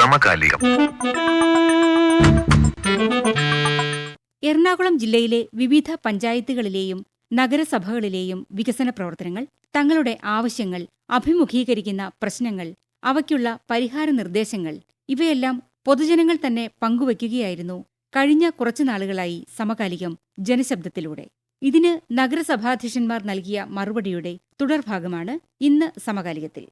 സമകാലികം. എറണാകുളം ജില്ലയിലെ വിവിധ പഞ്ചായത്തുകളിലെയും നഗരസഭകളിലെയും വികസന പ്രവർത്തനങ്ങൾ തങ്ങളുടെ ആവശ്യങ്ങൾ അഭിമുഖീകരിക്കുന്ന പ്രശ്നങ്ങൾ അവയ്ക്കുള്ള പരിഹാര നിർദ്ദേശങ്ങൾ ഇവയെല്ലാം പൊതുജനങ്ങൾ തന്നെ പങ്കുവയ്ക്കുകയായിരുന്നു കഴിഞ്ഞ കുറച്ചു നാളുകളായി സമകാലികം ജനശബ്ദത്തിലൂടെ. ഇതിന് നഗരസഭാധ്യക്ഷന്മാർ നൽകിയ മറുപടിയുടെ തുടർഭാഗമാണ് ഇന്ന് സമകാലികത്തിൽ.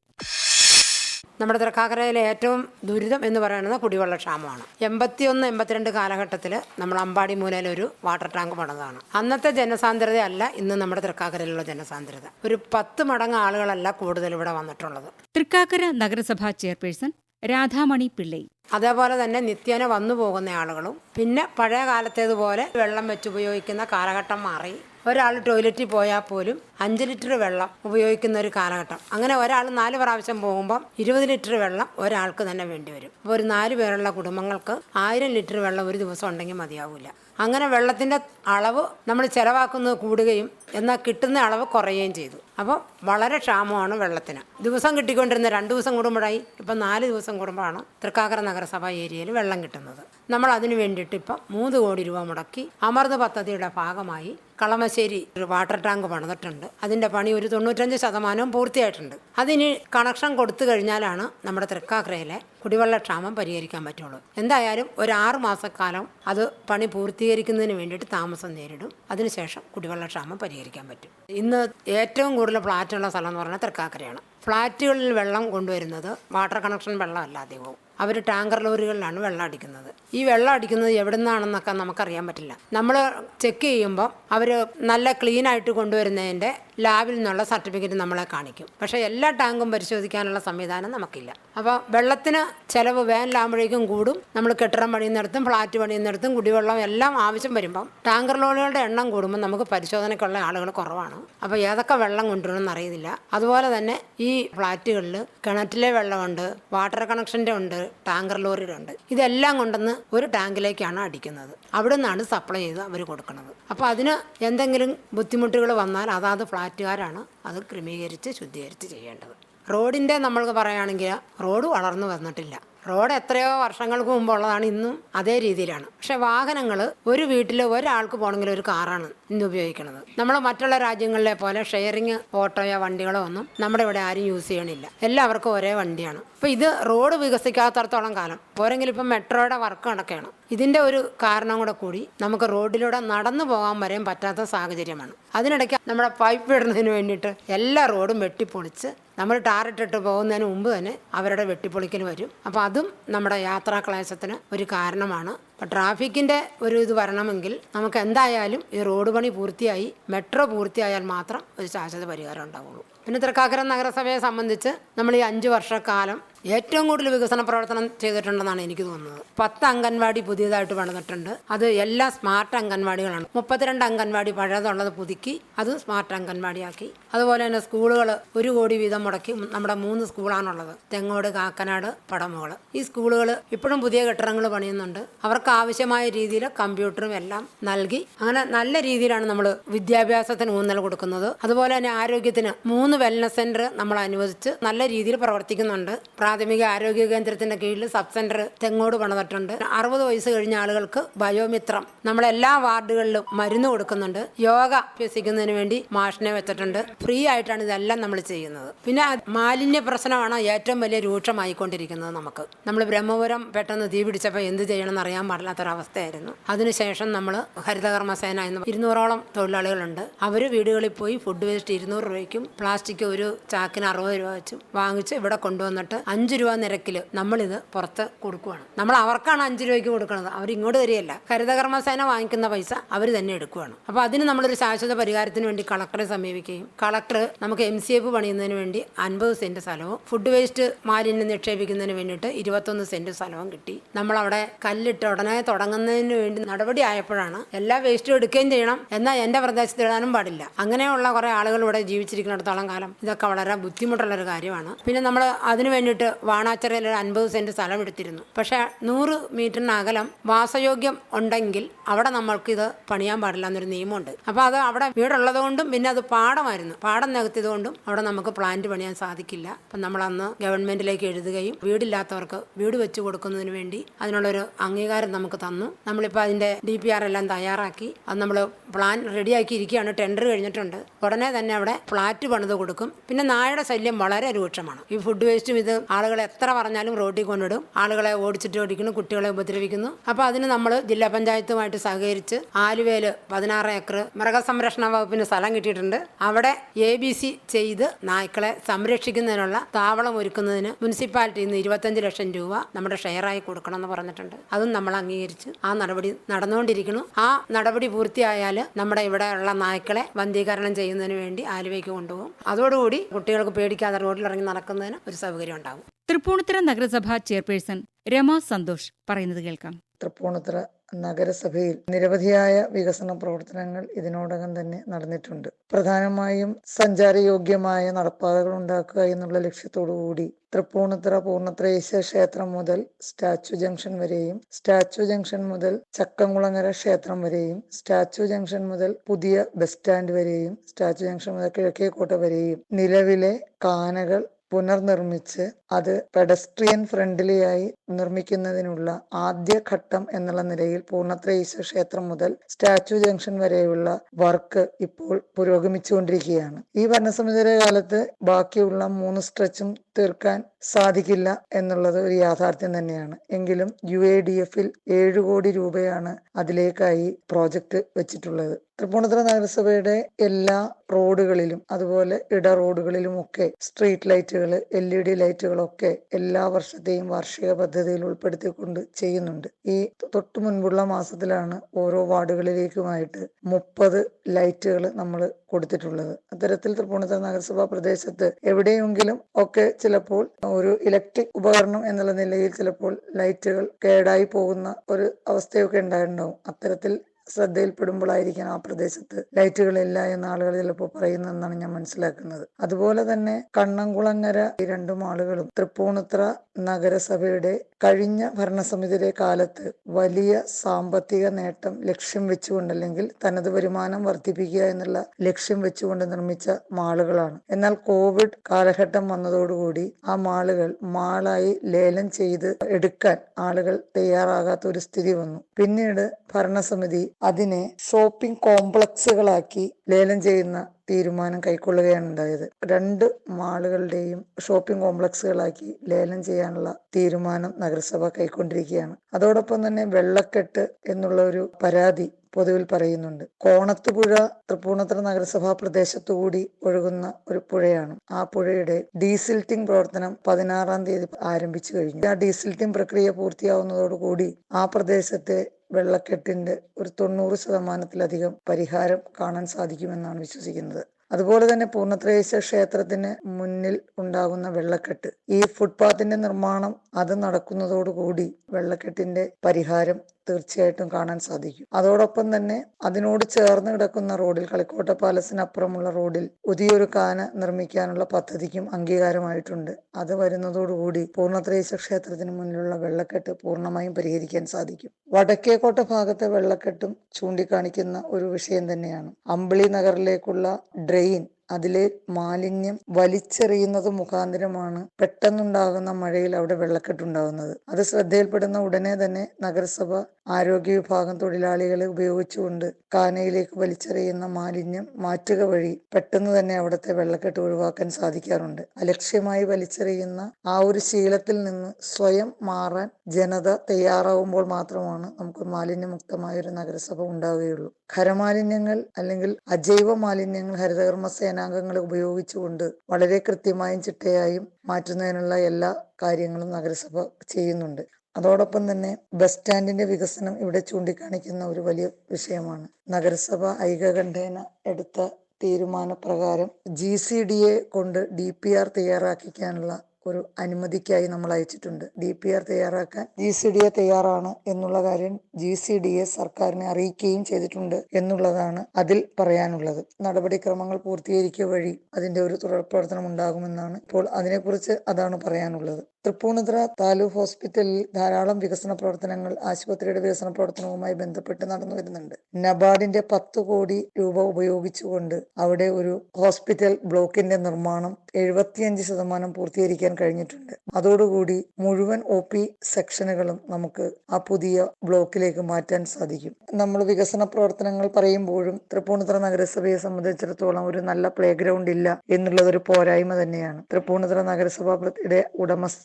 നമ്മുടെ തൃക്കാക്കരയിലെ ഏറ്റവും ദുരിതം എന്ന് പറയുന്നത് കുടിവെള്ള ക്ഷാമമാണ് എൺപത്തിയൊന്ന് എൺപത്തിരണ്ട് കാലഘട്ടത്തിൽ നമ്മൾ അമ്പാടി മൂലയിൽ ഒരു വാട്ടർ ടാങ്ക് പണിതാണ്. അന്നത്തെ ജനസാന്ദ്രതയല്ല ഇന്ന് നമ്മുടെ തൃക്കാക്കരയിലുള്ള ജനസാന്ദ്രത. ഒരു പത്ത് മടങ്ങ് ആളുകളല്ല കൂടുതൽ ഇവിടെ വന്നിട്ടുള്ളത്. തൃക്കാക്കര നഗരസഭാ ചെയർപേഴ്സൺ രാധാമണി പിള്ളൈ. അതേപോലെ തന്നെ നിത്യേന വന്നു പോകുന്ന ആളുകളും പിന്നെ പഴയ കാലത്തേതുപോലെ വെള്ളം വെച്ച് ഉപയോഗിക്കുന്ന കാലഘട്ടം മാറി. ഒരാൾ ടോയ്ലറ്റിൽ പോയാൽ പോലും അഞ്ച് ലിറ്റർ വെള്ളം ഉപയോഗിക്കുന്ന ഒരു കാലഘട്ടം. അങ്ങനെ ഒരാൾ നാല് പ്രാവശ്യം പോകുമ്പം ഇരുപത് ലിറ്റർ വെള്ളം ഒരാൾക്ക് തന്നെ വേണ്ടി വരും. അപ്പോൾ ഒരു നാല് പേരുള്ള കുടുംബങ്ങൾക്ക് ആയിരം ലിറ്റർ വെള്ളം ഒരു ദിവസം ഉണ്ടെങ്കിൽ മതിയാവില്ല. അങ്ങനെ വെള്ളത്തിന്റെ അളവ് നമ്മൾ ചിലവാക്കുന്നത് കൂടുകയും എന്നാൽ കിട്ടുന്ന അളവ് കുറയുകയും ചെയ്തു. അപ്പോൾ വളരെ ക്ഷാമമാണ് വെള്ളത്തിന്. ദിവസം കിട്ടിക്കൊണ്ടിരുന്ന രണ്ട് ദിവസം കൂടുമ്പോഴായി ഇപ്പം നാല് ദിവസം കൂടുമ്പോഴാണ് തൃക്കാക്കര നഗരസഭ ഏരിയയിൽ വെള്ളം കിട്ടുന്നത്. നമ്മൾ അതിന് വേണ്ടിയിട്ട് ഇപ്പം മൂന്ന് കോടി രൂപ മുടക്കി അമൃത് പദ്ധതിയുടെ ഭാഗമായി കളമശ്ശേരി ഒരു വാട്ടർ ടാങ്ക് പണിതിട്ടുണ്ട്. അതിന്റെ പണി ഒരു തൊണ്ണൂറ്റഞ്ച് ശതമാനവും പൂർത്തിയായിട്ടുണ്ട്. അതിന് കണക്ഷൻ കൊടുത്തു കഴിഞ്ഞാലാണ് നമ്മുടെ തൃക്കാക്കരയിലെ കുടിവെള്ള ക്ഷാമം പരിഹരിക്കാൻ പറ്റുള്ളൂ. എന്തായാലും ഒരു ആറ് മാസക്കാലം അത് പണി പൂർത്തീകരിക്കുന്നതിന് വേണ്ടിയിട്ട് താമസം നേരിടും. അതിനുശേഷം കുടിവെള്ള ക്ഷാമം പരിഹരിക്കാൻ പറ്റും. ഇന്ന് ഏറ്റവും കൂടുതൽ ഫ്ലാറ്റുള്ള സ്ഥലം എന്ന് പറഞ്ഞാൽ തൃക്കാക്കരയാണ്. ഫ്ലാറ്റുകളിൽ വെള്ളം കൊണ്ടുവരുന്നത് വാട്ടർ കണക്ഷൻ വെള്ളമല്ല അധികവും. അവർ ടാങ്കർ ലോറികളിലാണ് വെള്ളം അടിക്കുന്നത്. ഈ വെള്ളം അടിക്കുന്നത് എവിടെ നിന്നാണെന്നൊക്കെ നമുക്കറിയാൻ പറ്റില്ല. നമ്മൾ ചെക്ക് ചെയ്യുമ്പോൾ അവർ നല്ല ക്ലീനായിട്ട് കൊണ്ടുവരുന്നതിന്റെ ലാബിൽ നിന്നുള്ള സർട്ടിഫിക്കറ്റ് നമ്മളെ കാണിക്കും. പക്ഷേ എല്ലാ ടാങ്കും പരിശോധിക്കാനുള്ള സംവിധാനം നമുക്കില്ല. അപ്പോൾ വെള്ളത്തിന് ചിലവ് വേനലാകുമ്പോഴേക്കും കൂടും. നമ്മൾ കെട്ടിടം പണിയുന്നിടത്തും ഫ്ലാറ്റ് പണിയുന്നിടത്തും കുടിവെള്ളം എല്ലാം ആവശ്യം വരുമ്പം ടാങ്കർ ലോറികളുടെ എണ്ണം കൂടുമ്പോൾ നമുക്ക് പരിശോധനയ്ക്കുള്ള ആളുകൾ കുറവാണ്. അപ്പോൾ ഏതൊക്കെ വെള്ളം കൊണ്ടുവരണമെന്ന് അറിയുന്നില്ല. അതുപോലെ തന്നെ ഈ ഫ്ലാറ്റുകളിൽ കിണറ്റിലെ വെള്ളമുണ്ട് വാട്ടർ കണക്ഷന്റെ ഉണ്ട് ടാങ്കർ ലോറിയുടെ ഉണ്ട് ഇതെല്ലാം കൊണ്ടുവന്ന് ഒരു ടാങ്കിലേക്കാണ് അടിക്കുന്നത്. അവിടെ നിന്നാണ് സപ്ലൈ ചെയ്ത് അവർ കൊടുക്കുന്നത്. അപ്പോൾ അതിന് എന്തെങ്കിലും ബുദ്ധിമുട്ടുകൾ വന്നാൽ അതാത് ഫ്ലാറ്റുകാരാണ് അത് ക്രമീകരിച്ച് ശുദ്ധീകരിച്ച് ചെയ്യേണ്ടത്. റോഡിന്റെ നമ്മൾക്ക് പറയുകയാണെങ്കിൽ റോഡ് വളർന്നു വന്നിട്ടില്ല. റോഡ് എത്രയോ വർഷങ്ങൾക്ക് മുമ്പ് ഉള്ളതാണ് ഇന്നും അതേ രീതിയിലാണ്. പക്ഷെ വാഹനങ്ങൾ ഒരു വീട്ടിൽ ഒരാൾക്ക് പോകണമെങ്കിൽ ഒരു കാറാണ് ഇന്ന് ഉപയോഗിക്കുന്നത്. നമ്മൾ മറ്റുള്ള രാജ്യങ്ങളിലെ പോലെ ഷെയറിങ് ഓട്ടോയോ വണ്ടികളോ ഒന്നും നമ്മുടെ ഇവിടെ ആരും യൂസ് ചെയ്യണില്ല. എല്ലാവർക്കും ഒരേ വണ്ടിയാണ്. അപ്പോൾ ഇത് റോഡ് വികസിക്കാത്തടത്തോളം കാലം പോരെങ്കിലും ഇപ്പം മെട്രോയുടെ വർക്ക് നടക്കുകയാണ്. ഇതിന്റെ ഒരു കാരണം കൂടെ കൂടി നമുക്ക് റോഡിലൂടെ നടന്നു പോകാൻ വരെയും പറ്റാത്ത സാഹചര്യമാണ്. അതിനിടയ്ക്ക് നമ്മുടെ പൈപ്പ് ഇടുന്നതിന് വേണ്ടിയിട്ട് എല്ലാ റോഡും വെട്ടിപ്പൊളിച്ച് നമ്മൾ ടാറിട്ടിട്ട് പോകുന്നതിന് മുമ്പ് തന്നെ അവരുടെ വെട്ടിപ്പൊളിക്കൽ വരും. അപ്പോൾ അതും നമ്മുടെ യാത്രാ ക്ലേശത്തിന് ഒരു കാരണമാണ്. അപ്പോൾ ട്രാഫിക്കിന്റെ ഒരു ഇത് വരണമെങ്കിൽ നമുക്ക് എന്തായാലും ഈ റോഡ് പണി പൂർത്തിയായി മെട്രോ പൂർത്തിയായാൽ മാത്രം ഒരു ശാശ്വത പരിഹാരം ഉണ്ടാവുള്ളൂ. പിന്നെ തൃക്കാക്കര നഗരസഭയെ സംബന്ധിച്ച് നമ്മൾ ഈ അഞ്ച് വർഷക്കാലം ഏറ്റവും കൂടുതൽ വികസന പ്രവർത്തനം ചെയ്തിട്ടുണ്ടെന്നാണ് എനിക്ക് തോന്നുന്നത്. പത്ത് അംഗൻവാടി പുതിയതായിട്ട് പണിതിട്ടുണ്ട്. അത് എല്ലാ സ്മാർട്ട് അംഗൻവാടികളാണ്. മുപ്പത്തിരണ്ട് അംഗൻവാടി പഴയതുള്ളത് പുതുക്കി അത് സ്മാർട്ട് അംഗൻവാടിയാക്കി. അതുപോലെ തന്നെ സ്കൂളുകൾ ഒരു കോടി വീതം മുടക്കി നമ്മുടെ മൂന്ന് സ്കൂളാണുള്ളത്. തെങ്ങോട് കാക്കനാട് പടമുകൾ ഈ സ്കൂളുകൾ ഇപ്പോഴും പുതിയ കെട്ടിടങ്ങൾ പണിയുന്നുണ്ട്. അവർക്ക് ആവശ്യമായ രീതിയിൽ കമ്പ്യൂട്ടറും എല്ലാം നൽകി അങ്ങനെ നല്ല രീതിയിലാണ് നമ്മൾ വിദ്യാഭ്യാസത്തിന് ഊന്നൽ കൊടുക്കുന്നത്. അതുപോലെ തന്നെ ആരോഗ്യത്തിന് മൂന്ന് വെൽനസ് സെന്റർ നമ്മൾ അനുവദിച്ച് നല്ല രീതിയിൽ പ്രവർത്തിക്കുന്നുണ്ട്. പ്രാഥമിക ആരോഗ്യ കേന്ദ്രത്തിന്റെ കീഴിൽ സബ് സെന്റർ തെങ്ങോട് പണിതിട്ടുണ്ട്. അറുപത് വയസ്സ് കഴിഞ്ഞ ആളുകൾക്ക് ബയോമിത്രം നമ്മളെല്ലാ വാർഡുകളിലും മരുന്ന് കൊടുക്കുന്നുണ്ട്. യോഗ അഭ്യസിക്കുന്നതിന് വേണ്ടി മാഷിനെ വെച്ചിട്ടുണ്ട്. ഫ്രീ ആയിട്ടാണ് ഇതെല്ലാം നമ്മൾ ചെയ്യുന്നത്. പിന്നെ മാലിന്യ പ്രശ്നമാണ് ഏറ്റവും വലിയ രൂക്ഷമായിക്കൊണ്ടിരിക്കുന്നത് നമുക്ക്. നമ്മൾ ബ്രഹ്മപുരം പെട്ടെന്ന് തീ പിടിച്ചപ്പോൾ എന്ത് ചെയ്യണമെന്ന് അറിയാൻ പാടില്ലാത്തൊരവസ്ഥയായിരുന്നു. അതിനുശേഷം നമ്മൾ ഹരിതകർമ്മസേന എന്ന് ഇരുന്നൂറോളം തൊഴിലാളികളുണ്ട്. അവർ വീടുകളിൽ പോയി ഫുഡ് വേസ്റ്റ് ഇരുന്നൂറ് രൂപയ്ക്കും പ്ലാസ്റ്റിക് ഒരു ചാക്കിന് അറുപത് രൂപ വെച്ചും വാങ്ങിച്ച് ഇവിടെ കൊണ്ടുവന്നിട്ട് അഞ്ച് രൂപ നിരക്കിൽ നമ്മളിത് പുറത്ത് കൊടുക്കുകയാണ് നമ്മൾ അവർക്കാണ് അഞ്ച് രൂപയ്ക്ക് കൊടുക്കുന്നത് അവർ ഇങ്ങോട്ട് തരികയല്ല ഹരിതകർമ്മസേന വാങ്ങിക്കുന്ന പൈസ അവർ തന്നെ എടുക്കുകയാണ് അപ്പോൾ അതിന് നമ്മളൊരു ശാശ്വത പരിഹാരത്തിന് വേണ്ടി കളക്ടറെ സമീപിക്കുകയും കളക്ടർ നമുക്ക് എം സി എഫ് പണിയുന്നതിന് വേണ്ടി അൻപത് സെന്റ് സ്ഥലവും ഫുഡ് വേസ്റ്റ് മാലിന്യം നിക്ഷേപിക്കുന്നതിന് വേണ്ടിയിട്ട് ഇരുപത്തൊന്ന് സെന്റ് സ്ഥലവും കിട്ടി. നമ്മളവിടെ കല്ലിട്ട് ഉടനെ തുടങ്ങുന്നതിന് വേണ്ടി നടപടി ആയപ്പോഴാണ് എല്ലാ വേസ്റ്റും എടുക്കുകയും ചെയ്യണം എന്നാൽ എന്റെ പ്രദേശത്ത് ഇടാനും പാടില്ല. അങ്ങനെയുള്ള കുറേ ആളുകൾ ഇവിടെ ജീവിച്ചിരിക്കുന്നിടത്തോളം കാലം. ഇതൊക്കെ വളരെ ബുദ്ധിമുട്ടുള്ളൊരു കാര്യമാണ്. പിന്നെ നമ്മൾ അതിന് വേണ്ടിയിട്ട് വാണാച്ചറയിൽ ഒരു അൻപത് സെന്റ് സ്ഥലം എടുത്തിരുന്നു. പക്ഷേ നൂറ് മീറ്ററിന് അകലം വാസയോഗ്യം ഉണ്ടെങ്കിൽ അവിടെ നമ്മൾക്ക് ഇത് പണിയാൻ പാടില്ല എന്നൊരു നിയമമുണ്ട്. അപ്പോൾ അത് അവിടെ വീടുള്ളത് കൊണ്ടും പിന്നെ അത് പാടമായിരുന്നു. പാടം നികത്തിയത് കൊണ്ടും അവിടെ നമുക്ക് പ്ലാന്റ് പണിയാൻ സാധിക്കില്ല. അപ്പം നമ്മൾ അന്ന് ഗവൺമെന്റിലേക്ക് എഴുതുകയും വീടില്ലാത്തവർക്ക് വീട് വെച്ച് കൊടുക്കുന്നതിന് വേണ്ടി അതിനുള്ളൊരു അംഗീകാരം നമുക്ക് തന്നു. നമ്മളിപ്പോൾ അതിന്റെ ഡി പി ആർ എല്ലാം തയ്യാറാക്കി. അത് നമ്മൾ പ്ലാൻ റെഡിയാക്കി ഇരിക്കുകയാണ്. ടെൻഡർ കഴിഞ്ഞിട്ടുണ്ട്. ഉടനെ തന്നെ അവിടെ ഫ്ലാറ്റ് പണിത് കൊടുക്കും. പിന്നെ നായയുടെ ശല്യം വളരെ രൂക്ഷമാണ്. ഈ ഫുഡ് വേസ്റ്റും ഇത് ആളുകളെ എത്ര പറഞ്ഞാലും റോഡിൽ കൊണ്ടിടും. ആളുകളെ ഓടിച്ചിട്ട് ഓടിക്കുന്നു കുട്ടികളെ ഉപദ്രവിക്കുന്നു. അപ്പോൾ അതിന് നമ്മൾ ജില്ലാ പഞ്ചായത്തുമായിട്ട് സഹകരിച്ച് ആലുവയിൽ പതിനാറ് ഏക്കർ മൃഗസംരക്ഷണ വകുപ്പിന് സ്ഥലം കിട്ടിയിട്ടുണ്ട്. അവിടെ എ ബി സി ചെയ്ത് നായ്ക്കളെ സംരക്ഷിക്കുന്നതിനുള്ള താവളം ഒരുക്കുന്നതിന് മുനിസിപ്പാലിറ്റിയിൽ നിന്ന് ഇരുപത്തഞ്ച് ലക്ഷം രൂപ നമ്മുടെ ഷെയറായി കൊടുക്കണമെന്ന് പറഞ്ഞിട്ടുണ്ട്. അതും നമ്മൾ അംഗീകരിച്ച് ആ നടപടി നടന്നുകൊണ്ടിരിക്കുന്നു. ആ നടപടി പൂർത്തിയായാൽ നമ്മുടെ ഇവിടെയുള്ള നായ്ക്കളെ വന്ധീകരണം ചെയ്യുന്നതിന് വേണ്ടി ആലുവയ്ക്ക് കൊണ്ടുപോകും. അതോടുകൂടി കുട്ടികൾക്ക് പേടിക്കാതെ റോഡിലിറങ്ങി നടക്കുന്നതിന് ഒരു സൗകര്യം ഉണ്ടാകും. തൃപ്പൂണിത്തുറ നഗരസഭാ ചെയർപേഴ്സൺ രമ സന്തോഷ് പറയുന്നത് കേൾക്കാം. തൃപ്പൂണിത്തുറ നഗരസഭയിൽ നിരവധിയായ വികസന പ്രവർത്തനങ്ങൾ ഇതിനോടകം തന്നെ നടന്നിട്ടുണ്ട്. പ്രധാനമായും സഞ്ചാരയോഗ്യമായ നടപ്പാതകൾ ഉണ്ടാക്കുക എന്നുള്ള ലക്ഷ്യത്തോടു കൂടി തൃപ്പൂണിത്തുറ പൂർണത്രയീശ ക്ഷേത്രം മുതൽ സ്റ്റാച്ചു ജംഗ്ഷൻ വരെയും സ്റ്റാച്ചു ജംഗ്ഷൻ മുതൽ ചക്കംകുളങ്ങര ക്ഷേത്രം വരെയും സ്റ്റാച്ചു ജംഗ്ഷൻ മുതൽ പുതിയ ബസ് സ്റ്റാൻഡ് വരെയും സ്റ്റാച്ചു ജംഗ്ഷൻ മുതൽ കിഴക്കേക്കോട്ട വരെയും നിലവിലെ കാനകൾ പുനർനിർമ്മിച്ച് അത് പെഡസ്ട്രിയൻ ഫ്രണ്ട്ലിയായി നിർമ്മിക്കുന്നതിനുള്ള ആദ്യ ഘട്ടം എന്നുള്ള നിലയിൽ പൂർണത്രയീശ ക്ഷേത്രം മുതൽ സ്റ്റാച്യു ജംഗ്ഷൻ വരെയുള്ള വർക്ക് ഇപ്പോൾ പുരോഗമിച്ചുകൊണ്ടിരിക്കുകയാണ്. ഈ ഭരണസമിതിയുടെ കാലത്ത് ബാക്കിയുള്ള മൂന്ന് സ്ട്രെച്ചും തീർക്കാൻ സാധിക്കില്ല എന്നുള്ളത് ഒരു യാഥാർത്ഥ്യം തന്നെയാണ്. എങ്കിലും യു എ ഡി എഫിൽ ഏഴ് കോടി രൂപയാണ് അതിലേക്കായി പ്രോജക്റ്റ് വെച്ചിട്ടുള്ളത്. തൃപ്പൂണിത്തുറ നഗരസഭയുടെ എല്ലാ റോഡുകളിലും അതുപോലെ ഇട റോഡുകളിലും ഒക്കെ സ്ട്രീറ്റ് ലൈറ്റുകൾ എൽ ഇ ഡി ലൈറ്റുകളൊക്കെ എല്ലാ വർഷത്തെയും വാർഷിക പദ്ധതിയിൽ ഉൾപ്പെടുത്തിക്കൊണ്ട് ചെയ്യുന്നുണ്ട്. ഈ തൊട്ടു മുൻപുള്ള മാസത്തിലാണ് ഓരോ വാർഡുകളിലേക്കുമായിട്ട് മുപ്പത് ലൈറ്റുകൾ നമ്മൾ കൊടുത്തിട്ടുള്ളത്. അത്തരത്തിൽ തൃപ്പൂണിത്തുറ നഗരസഭാ പ്രദേശത്ത് എവിടെയെങ്കിലും ഒക്കെ ചിലപ്പോൾ ഒരു ഇലക്ട്രിക് ഉപകരണം എന്നുള്ള നിലയിൽ ചിലപ്പോൾ ലൈറ്റുകൾ കേടായി പോകുന്ന ഒരു അവസ്ഥയൊക്കെ ഉണ്ടായിട്ടുണ്ടാവും. അത്തരത്തിൽ ശ്രദ്ധയിൽപ്പെടുമ്പോഴായിരിക്കും ആ പ്രദേശത്ത് ലൈറ്റുകളില്ല എന്ന് ആളുകൾ ചിലപ്പോൾ പറയുന്നതെന്നാണ് ഞാൻ മനസ്സിലാക്കുന്നത്. അതുപോലെ തന്നെ കണ്ണംകുളങ്ങര ഈ രണ്ടു മാളുകളും തൃപ്പൂണിത്ര നഗരസഭയുടെ കഴിഞ്ഞ ഭരണസമിതിയുടെ കാലത്ത് വലിയ സാമ്പത്തിക നേട്ടം ലക്ഷ്യം വെച്ചുകൊണ്ട് അല്ലെങ്കിൽ തനത് വരുമാനം വർദ്ധിപ്പിക്കുക എന്നുള്ള ലക്ഷ്യം വെച്ചുകൊണ്ട് നിർമ്മിച്ച മാളുകളാണ്. എന്നാൽ കോവിഡ് കാലഘട്ടം വന്നതോടുകൂടി ആ മാളുകൾ മാളായി ലേലം ചെയ്ത് എടുക്കാൻ ആളുകൾ തയ്യാറാകാത്ത ഒരു സ്ഥിതി വന്നു. പിന്നീട് ഭരണസമിതി അതിനെ ഷോപ്പിംഗ് കോംപ്ലക്സുകളാക്കി ലേലം ചെയ്യുന്ന തീരുമാനം കൈക്കൊള്ളുകയാണ് ഉണ്ടായത്. രണ്ട് മാളുകളുടെയും ഷോപ്പിംഗ് കോംപ്ലക്സുകളാക്കി ലേലം ചെയ്യാനുള്ള തീരുമാനം നഗരസഭ കൈക്കൊണ്ടിരിക്കുകയാണ്. അതോടൊപ്പം തന്നെ വെള്ളക്കെട്ട് എന്നുള്ള ഒരു പരാതി പൊതുവിൽ പറയുന്നുണ്ട്. കോണത്തുപുഴ തൃപ്പൂണിത്തുറ നഗരസഭാ പ്രദേശത്തുകൂടി ഒഴുകുന്ന ഒരു പുഴയാണ്. ആ പുഴയുടെ ഡീസിൽറ്റിംഗ് പ്രവർത്തനം പതിനാറാം തീയതി ആരംഭിച്ചു കഴിഞ്ഞു. ആ ഡീസിൽറ്റിംഗ് പ്രക്രിയ പൂർത്തിയാവുന്നതോടുകൂടി ആ പ്രദേശത്തെ വെള്ളക്കെട്ടിന്റെ ഒരു തൊണ്ണൂറ് ശതമാനത്തിലധികം പരിഹാരം കാണാൻ സാധിക്കുമെന്നാണ് വിശ്വസിക്കുന്നത്. അതുപോലെ തന്നെ പൂർണത്രേശ്വര ക്ഷേത്രത്തിന് മുന്നിൽ ഉണ്ടാകുന്ന വെള്ളക്കെട്ട്. ഈ ഫുട്പാത്തിന്റെ നിർമ്മാണം അത് നടക്കുന്നതോടുകൂടി വെള്ളക്കെട്ടിന്റെ പരിഹാരം തീർച്ചയായിട്ടും കാണാൻ സാധിക്കും. അതോടൊപ്പം തന്നെ അതിനോട് ചേർന്ന് കിടക്കുന്ന റോഡിൽ കളിക്കോട്ട പാലസിനപ്പുറമുള്ള റോഡിൽ പുതിയൊരു കാന നിർമ്മിക്കാനുള്ള പദ്ധതിക്കും അംഗീകാരമായിട്ടുണ്ട്. അത് വരുന്നതോടുകൂടി പൂർണത്രേശ്വര ക്ഷേത്രത്തിന് മുന്നിലുള്ള വെള്ളക്കെട്ട് പൂർണമായും പരിഹരിക്കാൻ സാധിക്കും. വടക്കേക്കോട്ട ഭാഗത്തെ വെള്ളക്കെട്ടും ചൂണ്ടിക്കാണിക്കുന്ന ഒരു വിഷയം തന്നെയാണ്. അമ്പിളി നഗറിലേക്കുള്ള ഡ്രെയിൻ അതിലെ മാലിന്യം വലിച്ചെറിയുന്നത് മുഖാന്തരമാണ് പെട്ടെന്നുണ്ടാകുന്ന മഴയിൽ അവിടെ വെള്ളക്കെട്ടുണ്ടാകുന്നത് അത് ശ്രദ്ധയിൽപ്പെടുന്ന ഉടനെ തന്നെ നഗരസഭ ആരോഗ്യ വിഭാഗം തൊഴിലാളികളെ ഉപയോഗിച്ചുകൊണ്ട് കാനയിലേക്ക് വലിച്ചെറിയുന്ന മാലിന്യം മാറ്റുക വഴി പെട്ടെന്ന് തന്നെ അവിടുത്തെ വെള്ളക്കെട്ട് ഒഴിവാക്കാൻ സാധിക്കാറുണ്ട്. അലക്ഷ്യമായി വലിച്ചെറിയുന്ന ആ ഒരു ശീലത്തിൽ നിന്ന് സ്വയം മാറാൻ ജനത തയ്യാറാവുമ്പോൾ മാത്രമാണ് നമുക്ക് മാലിന്യമുക്തമായ ഒരു നഗരസഭ ഉണ്ടാവുകയുള്ളൂ. ഖരമാലിന്യങ്ങൾ അല്ലെങ്കിൽ അജൈവ മാലിന്യങ്ങൾ ഹരിതകർമ്മ സേനാംഗങ്ങളെ ഉപയോഗിച്ചുകൊണ്ട് വളരെ കൃത്യമായും ചിട്ടയായും മാറ്റുന്നതിനുള്ള എല്ലാ കാര്യങ്ങളും നഗരസഭ ചെയ്യുന്നുണ്ട്. അതോടൊപ്പം തന്നെ ബസ് സ്റ്റാൻഡിന്റെ വികസനം ഇവിടെ ചൂണ്ടിക്കാണിക്കുന്ന ഒരു വലിയ വിഷയമാണ്. നഗരസഭ ഐകകണ്ഠേന എടുത്ത തീരുമാനപ്രകാരം ജി സി ഡി എ കൊണ്ട് ഡി പി ആർ തയ്യാറാക്കിക്കാനുള്ള ഒരു അനുമതിക്കായി നമ്മൾ അയച്ചിട്ടുണ്ട്. ഡി പി ആർ തയ്യാറാക്കാൻ ജി സി ഡി എ തയ്യാറാണ് എന്നുള്ള കാര്യം ജി സി ഡി എ സർക്കാരിനെ അറിയിക്കുകയും ചെയ്തിട്ടുണ്ട് എന്നുള്ളതാണ് അതിൽ പറയാനുള്ളത്. നടപടിക്രമങ്ങൾ പൂർത്തീകരിക്കുക വഴി അതിന്റെ ഒരു തുടർ പ്രവർത്തനം ഉണ്ടാകുമെന്നാണ് ഇപ്പോൾ അതിനെക്കുറിച്ച് അതാണ് പറയാനുള്ളത്. തൃപ്പൂണിത്തുറ താലൂക്ക് ഹോസ്പിറ്റലിൽ ധാരാളം വികസന പ്രവർത്തനങ്ങൾ ആശുപത്രിയുടെ വികസന പ്രവർത്തനവുമായി ബന്ധപ്പെട്ട് നടന്നു വരുന്നുണ്ട്. നബാർഡിന്റെ പത്ത് കോടി രൂപ ഉപയോഗിച്ചുകൊണ്ട് അവിടെ ഒരു ഹോസ്പിറ്റൽ ബ്ലോക്കിന്റെ നിർമ്മാണം എഴുപത്തിയഞ്ച് ശതമാനം പൂർത്തീകരിക്കാൻ കഴിഞ്ഞിട്ടുണ്ട്. അതോടുകൂടി മുഴുവൻ ഒ പി സെക്ഷനുകളും നമുക്ക് ആ പുതിയ ബ്ലോക്കിലേക്ക് മാറ്റാൻ സാധിക്കും. നമ്മൾ വികസന പ്രവർത്തനങ്ങൾ പറയുമ്പോഴും തൃപ്പൂണിത്തുറ നഗരസഭയെ സംബന്ധിച്ചിടത്തോളം ഒരു നല്ല പ്ലേ ഗ്രൗണ്ട് ഇല്ല എന്നുള്ളത് ഒരു പോരായ്മ തന്നെയാണ്. തൃപ്പൂണിത്തുറ നഗരസഭയുടെ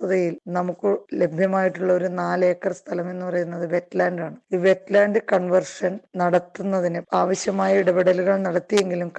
ഉടമസ്ഥതയിൽ നമുക്ക് ലഭ്യമായിട്ടുള്ള ഒരു നാല് ഏക്കർ സ്ഥലം എന്ന് പറയുന്നത് വെറ്റ്ലാൻഡ് ആണ്. ഈ വെറ്റ്ലാൻഡ് കൺവെർഷൻ നടത്തുന്നതിന് ആവശ്യമായ ഇടപെടലുകൾ നടത്തിയെങ്കിലും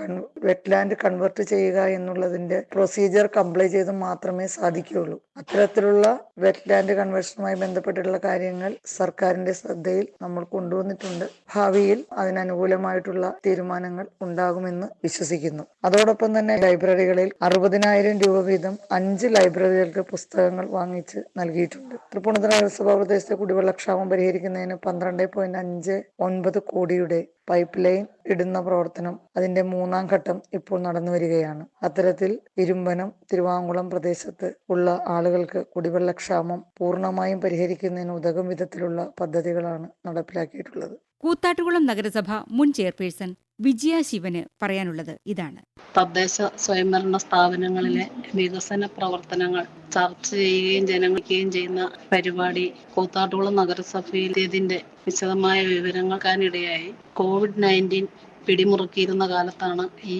വെറ്റ്ലാൻഡ് കൺവേർട്ട് ചെയ്യുക എന്നുള്ളതിന്റെ പ്രൊസീജിയർ കംപ്ലൈ ചെയ്ത് മാത്രമേ സാധിക്കുകയുള്ളൂ. അത്തരത്തിലുള്ള വെറ്റ്ലാൻഡ് കൺവേർഷനുമായി ബന്ധപ്പെട്ടിട്ടുള്ള കാര്യങ്ങൾ സർക്കാരിന്റെ ശ്രദ്ധയിൽ നമ്മൾ കൊണ്ടുവന്നിട്ടുണ്ട്. ഭാവിയിൽ അതിനനുകൂലമായിട്ടുള്ള തീരുമാനങ്ങൾ ഉണ്ടാകുമെന്ന് വിശ്വസിക്കുന്നു. അതോടൊപ്പം തന്നെ ലൈബ്രറികളിൽ അറുപതിനായിരം രൂപ വീതം അഞ്ച് ലൈബ്രറികൾക്ക് പുസ്തകങ്ങൾ വാങ്ങിച്ച് നൽകിയിട്ടുണ്ട്. തൃപ്പൂണിത്തുറ നഗരസഭാ പ്രദേശത്തെ കുടിവെള്ളക്ഷാമം പരിഹരിക്കുന്നതിന് പന്ത്രണ്ട് പോയിന്റ് അഞ്ച് ഒൻപത് കോടിയുടെ പൈപ്പ് ലൈൻ ഇടുന്ന പ്രവർത്തനം അതിന്റെ മൂന്നാം ഘട്ടം ഇപ്പോൾ നടന്നു വരികയാണ്. അത്തരത്തിൽ ഇരുമ്പനം തിരുവാങ്കുളം പ്രദേശത്ത് ഉള്ള ആളുകൾക്ക് കുടിവെള്ളക്ഷാമം പൂർണമായും പരിഹരിക്കുന്നതിന് ഉതകും വിധത്തിലുള്ള പദ്ധതികളാണ് നടപ്പിലാക്കിയിട്ടുള്ളത്. കൂത്താട്ടുകുളം നഗരസഭ മുൻ ചെയർപേഴ്സൺ വിജയ ശിവന് പറയാനുള്ളത് ഇതാണ്. തദ്ദേശ സ്വയംഭരണ സ്ഥാപനങ്ങളിലെ വികസന പ്രവർത്തനങ്ങൾ ചർച്ച ചെയ്യുകയും ജനങ്ങൾക്കുകയും ചെയ്യുന്ന പരിപാടി കൂത്താട്ടുകുളം നഗരസഭയിൽ ഇതിന്റെ വിശദമായ വിവരങ്ങൾക്കാനിടയായി കോവിഡ് നയന്റീൻ പിടിമുറുക്കിയിരുന്ന കാലത്താണ് ഈ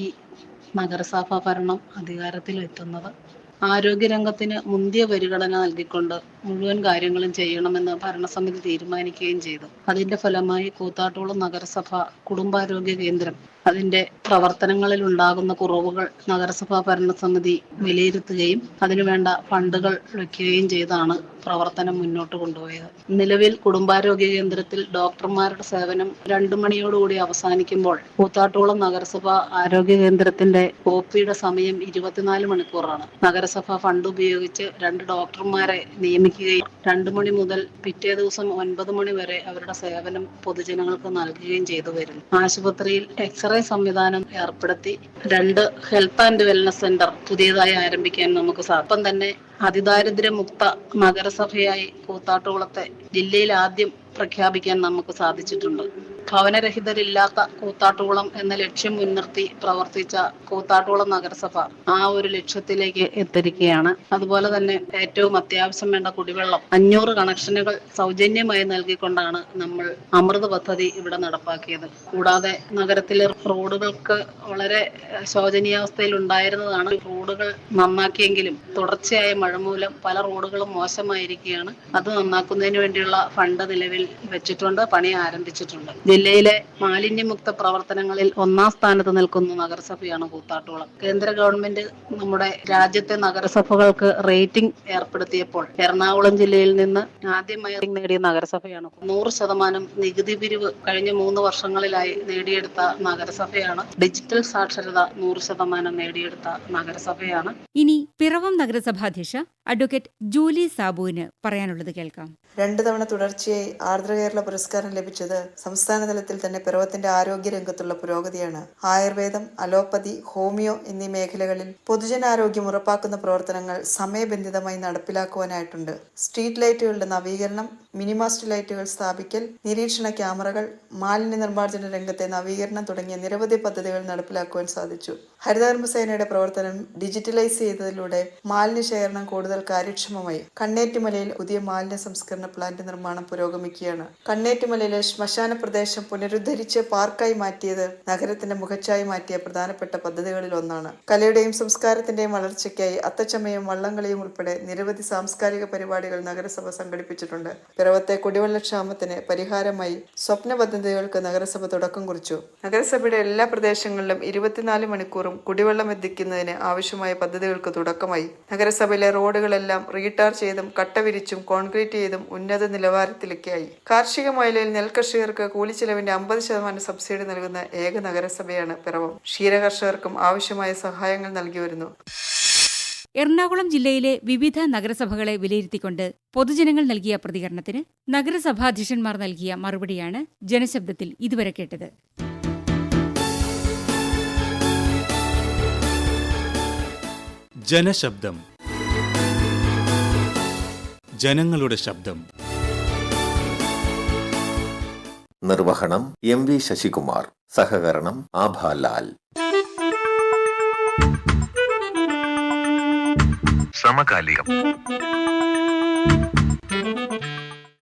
നഗരസഭാ ഭരണം അധികാരത്തിൽ എത്തുന്നത് ആരോഗ്യരംഗത്തിന് മുന്തിയ പരിഗണന നൽകിക്കൊണ്ട് മുഴുവൻ കാര്യങ്ങളും ചെയ്യണമെന്ന് ഭരണസമിതി തീരുമാനിക്കുകയും ചെയ്തു. അതിന്റെ ഫലമായി കൂത്താട്ടോളം നഗരസഭ കുടുംബാരോഗ്യ കേന്ദ്രം അതിന്റെ പ്രവർത്തനങ്ങളിൽ ഉണ്ടാകുന്ന കുറവുകൾ നഗരസഭാ ഭരണസമിതി വിലയിരുത്തുകയും അതിനുവേണ്ട ഫണ്ടുകൾ വയ്ക്കുകയും ചെയ്താണ് പ്രവർത്തനം മുന്നോട്ട് കൊണ്ടുപോയത്. നിലവിൽ കുടുംബാരോഗ്യ കേന്ദ്രത്തിൽ ഡോക്ടർമാരുടെ സേവനം രണ്ടു മണിയോടുകൂടി അവസാനിക്കുമ്പോൾ കൂത്താട്ടോളം നഗരസഭ ആരോഗ്യ കേന്ദ്രത്തിന്റെ ഒ സമയം ഇരുപത്തിനാല് മണിക്കൂറാണ്. നഗരസഭ ഫണ്ട് ഉപയോഗിച്ച് രണ്ട് ഡോക്ടർമാരെ നിയമിക്കുകയും രണ്ടു മണി മുതൽ പിറ്റേ ദിവസം ഒൻപത് മണി വരെ അവരുടെ സേവനം പൊതുജനങ്ങൾക്ക് നൽകുകയും ചെയ്തു വരുന്നു. ആശുപത്രിയിൽ എക്സ്റേ സംവിധാനം ഏർപ്പെടുത്തി രണ്ട് ഹെൽത്ത് ആൻഡ് വെൽനസ് സെന്റർ പുതിയതായി ആരംഭിക്കാൻ നമുക്ക് സാധിക്കും. തന്നെ അതിദാരിദ്ര്യമുക്ത നഗരസഭയായി കൂത്താട്ടുകുളത്തെ ജില്ലയിൽ ആദ്യം പ്രഖ്യാപിക്കാൻ നമുക്ക് സാധിച്ചിട്ടുണ്ട്. ഭവനരഹിതരില്ലാത്ത കൂത്താട്ടുകുളം എന്ന ലക്ഷ്യം മുൻനിർത്തി പ്രവർത്തിച്ച കൂത്താട്ടുകുളം നഗരസഭ ആ ഒരു ലക്ഷ്യത്തിലേക്ക് എത്തിരിക്കുകയാണ്. അതുപോലെ തന്നെ ഏറ്റവും അത്യാവശ്യം വേണ്ട കുടിവെള്ളം അഞ്ഞൂറ് കണക്ഷനുകൾ സൗജന്യമായി നൽകിക്കൊണ്ടാണ് നമ്മൾ അമൃത് പദ്ധതി ഇവിടെ നടപ്പാക്കിയത്. കൂടാതെ നഗരത്തിലെ റോഡുകൾക്ക് വളരെ ശോചനീയാവസ്ഥയിൽ ഉണ്ടായിരുന്നതാണ്. റോഡുകൾ നന്നാക്കിയെങ്കിലും തുടർച്ചയായ മഴ മൂലം പല റോഡുകളും മോശമായിരിക്കുകയാണ്. അത് നന്നാക്കുന്നതിന് വേണ്ടിയുള്ള ഫണ്ട് നിലവിൽ വെച്ചിട്ടുണ്ട് പണി ആരംഭിച്ചിട്ടുണ്ട്. ജില്ലയിലെ മാലിന്യമുക്ത പ്രവർത്തനങ്ങളിൽ ഒന്നാം സ്ഥാനത്ത് നിൽക്കുന്ന നഗരസഭയാണ് കൂത്താട്ടുകുളം. കേന്ദ്ര ഗവൺമെന്റ് നമ്മുടെ രാജ്യത്തെ നഗരസഭകൾക്ക് റേറ്റിംഗ് ഏർപ്പെടുത്തിയപ്പോൾ എറണാകുളം ജില്ലയിൽ നിന്ന് ആദ്യമായി നേടിയ നഗരസഭയാണ് നൂറ് ശതമാനം നികുതി പിരിവ് കഴിഞ്ഞ മൂന്ന് വർഷങ്ങളിലായി നേടിയെടുത്ത നഗരസഭയാണ്. ഡിജിറ്റൽ സാക്ഷരത നൂറ് ശതമാനം നേടിയെടുത്ത നഗരസഭയാണ്. ഇനി പിറവം നഗരസഭാധ്യക്ഷ അഡ്വക്കേറ്റ് ജൂലി സാബുവിന് പറയാനുള്ളത് കേൾക്കാം. രണ്ടു തവണ തുടർച്ചയായി ആർദ്ര കേരള പുരസ്കാരം ലഭിച്ചത് സംസ്ഥാന തലത്തിൽ തന്നെ പിറവത്തിന്റെ ആരോഗ്യ രംഗത്തുള്ള പുരോഗതിയാണ്. ആയുർവേദം അലോപ്പതി ഹോമിയോ എന്നീ മേഖലകളിൽ പൊതുജനാരോഗ്യം ഉറപ്പാക്കുന്ന പ്രവർത്തനങ്ങൾ സമയബന്ധിതമായി നടപ്പിലാക്കുവാനായിട്ടുണ്ട്. സ്ട്രീറ്റ് ലൈറ്റുകളുടെ നവീകരണം മിനിമാസ്റ്റ് ലൈറ്റുകൾ സ്ഥാപിക്കൽ നിരീക്ഷണ ക്യാമറകൾ മാലിന്യ നിർമ്മാർജന രംഗത്തെ നവീകരണം തുടങ്ങിയ നിരവധി പദ്ധതികൾ നടപ്പിലാക്കുവാൻ സാധിച്ചു. ഹരിതകർമ്മസേനയുടെ പ്രവർത്തനം ഡിജിറ്റലൈസ് ചെയ്തതിലൂടെ മാലിന്യ ശേഖരണം കൂടുതൽ കാര്യക്ഷമമായി. കണ്ണേറ്റുമലയിൽ പുതിയ മാലിന്യ സംസ്കരണ പ്ലാന്റ് നിർമ്മാണം പുരോഗമിക്കുകയാണ്. കണ്ണേറ്റുമലയിലെ ശ്മശാന പുനരുദ്ധരിച്ച് പാർക്കായി മാറ്റിയത് നഗരത്തിന്റെ മുഖച്ചായി മാറ്റിയ പ്രധാനപ്പെട്ട പദ്ധതികളിൽ ഒന്നാണ്. കലയുടെയും സംസ്കാരത്തിന്റെയും വളർച്ചയ്ക്കായി അത്തച്ചമയും വള്ളംകളിയും ഉൾപ്പെടെ നിരവധി സാംസ്കാരിക പരിപാടികൾ നഗരസഭ സംഘടിപ്പിച്ചിട്ടുണ്ട്. പിറവത്തെ കുടിവെള്ളക്ഷാമത്തിന് പരിഹാരമായി സ്വപ്ന പദ്ധതികൾക്ക് നഗരസഭ തുടക്കം കുറിച്ചു. നഗരസഭയുടെ എല്ലാ പ്രദേശങ്ങളിലും ഇരുപത്തിനാല് മണിക്കൂറും കുടിവെള്ളം എത്തിക്കുന്നതിന് ആവശ്യമായ പദ്ധതികൾക്ക് തുടക്കമായി. നഗരസഭയിലെ റോഡുകളെല്ലാം റീടാർ ചെയ്തും കട്ട വിരിച്ചും കോൺക്രീറ്റ് ചെയ്തും ഉന്നത നിലവാരത്തിലേക്കായി. കാർഷിക മേഖലയിൽ നെൽകർഷകർക്ക് കൂലിച്ചെലവിന്റെ അമ്പത് ശതമാനം സബ്സിഡി നൽകുന്ന ഏക നഗരസഭയാണ് പിറവം. ക്ഷീരകർഷകർക്കും ആവശ്യമായ സഹായങ്ങൾ നൽകി വരുന്നു. എറണാകുളം ജില്ലയിലെ വിവിധ നഗരസഭകളെ വിലയിരുത്തിക്കൊണ്ട് പൊതുജനങ്ങൾ നൽകിയ പ്രതികരണത്തിന് നഗരസഭാധ്യക്ഷന്മാർ നൽകിയ മറുപടിയാണ് ജനശബ്ദത്തിൽ ഇതുവരെ കേട്ടത്. ജനശബ്ദം. ജനങ്ങളുടെ ശബ്ദം. നിർവഹണം എം വി ശശികുമാർ. സഹകരണം ആഭാലാൽ സമകാലികം.